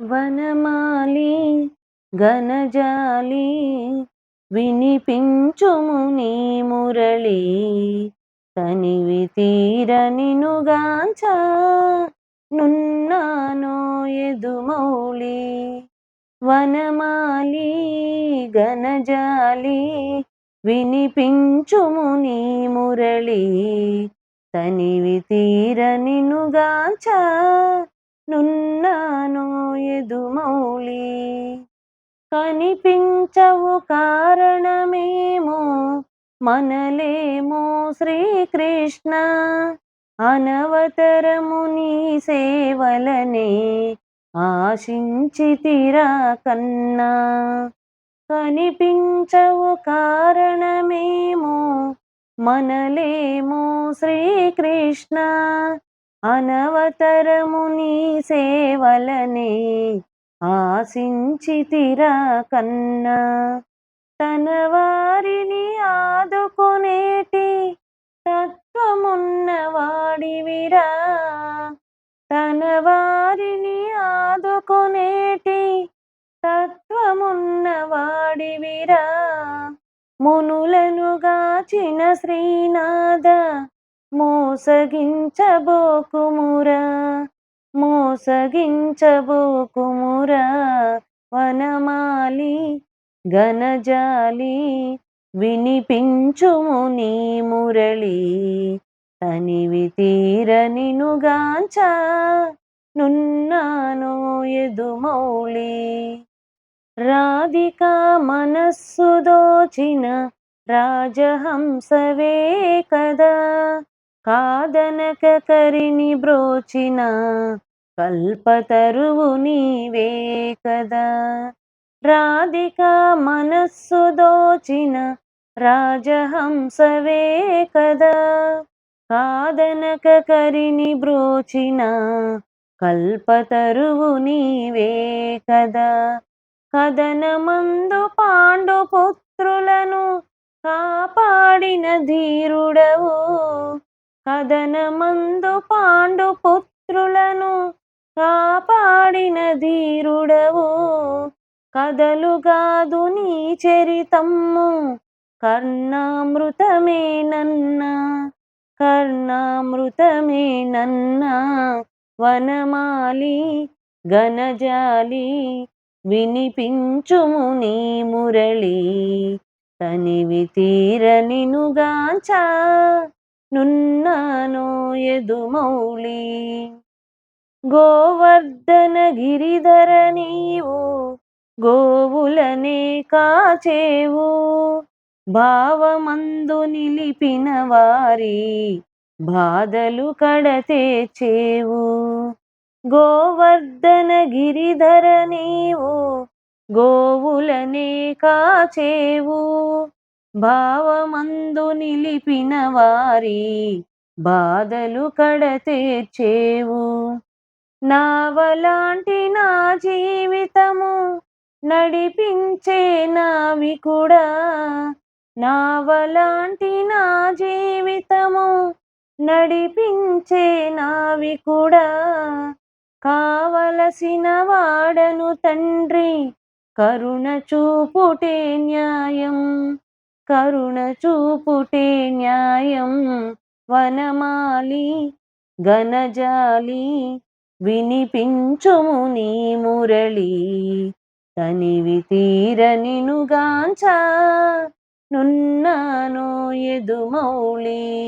వనమాలి గనజాలి వినిపించుము నీ మురళి తనివి తీర నినుగాంచ నున్నానో ఎదుమౌళి వనమాలి గనజాలి వినిపించుము నీ మురళి తనివి తీర నినుగాంచ కనిపించవు కారణమేమో మనలేమో శ్రీకృష్ణ. అనవతరము నీ సేవలనే ఆశించితిరా కన్నా. కనిపించవు కారణమేమో మనలేమో శ్రీకృష్ణ. అనవతరము నీ సేవలనే ఆశించితిరా కన్నా. తన వారిని ఆదుకునేటి తత్వమున్నవాడివిరా తన వారిని ఆదుకునేటి తత్వమున్నవాడివిరా మునులను గాచిన శ్రీనాథ మోసగించబోకుమురా. మోసగించబోకుమురా వనమాలి గనజాలి వినిపించుము నీ మురళి. తనివి తీర నినుగాంచ నున్నాను ఎదుమౌళి రాధిక మనస్సు దోచిన రాజహంసవే కదా కాదనక కరిని బ్రోచిన కల్పతరువు నీవే కదా. రాధిక మనస్సు దోచిన రాజహంసవే కదా. కాదనక కరిని బ్రోచిన కల్పతరువు నీవే కదా. కదనమందు పాండు పుత్రులను కాపాడిన ధీరుడవు. కదనమందు పాండు పుత్రులను కాపాడిన కదలుగాదు నీ చరితమ్ము. కర్ణామృతమే నన్న. కర్ణామృతమే నన్న. వనమాలి గనజాలి వినిపించుము నీ మురళి. తనివి తీర నినుగాంచ నున్నానో ఎదుమౌళి. గోవర్ధన గిరిధర నీవు గోవులనే కాచేవు. భావమందు నిలిపిన వారి బాధలు కడతేచేవు. గోవర్ధన గిరిధర నీవు గోవులనే కాచేవు. భావమందు నిలిపిన వారి బాధలు కడతేచేవు. నావలాంటి నా జీవితము నడిపించే నావి కూడా. నావలాంటి నా జీవితము నడిపించే నావి కూడా. కావలసిన వాడను తండ్రి కరుణ చూపుటే న్యాయం. కరుణ చూపుటే న్యాయం. వనమాలి గనజాలి వినిపించుము నీ మురళి. తనివి తీర నున్నాను నున్నానో ఎదుమౌళి.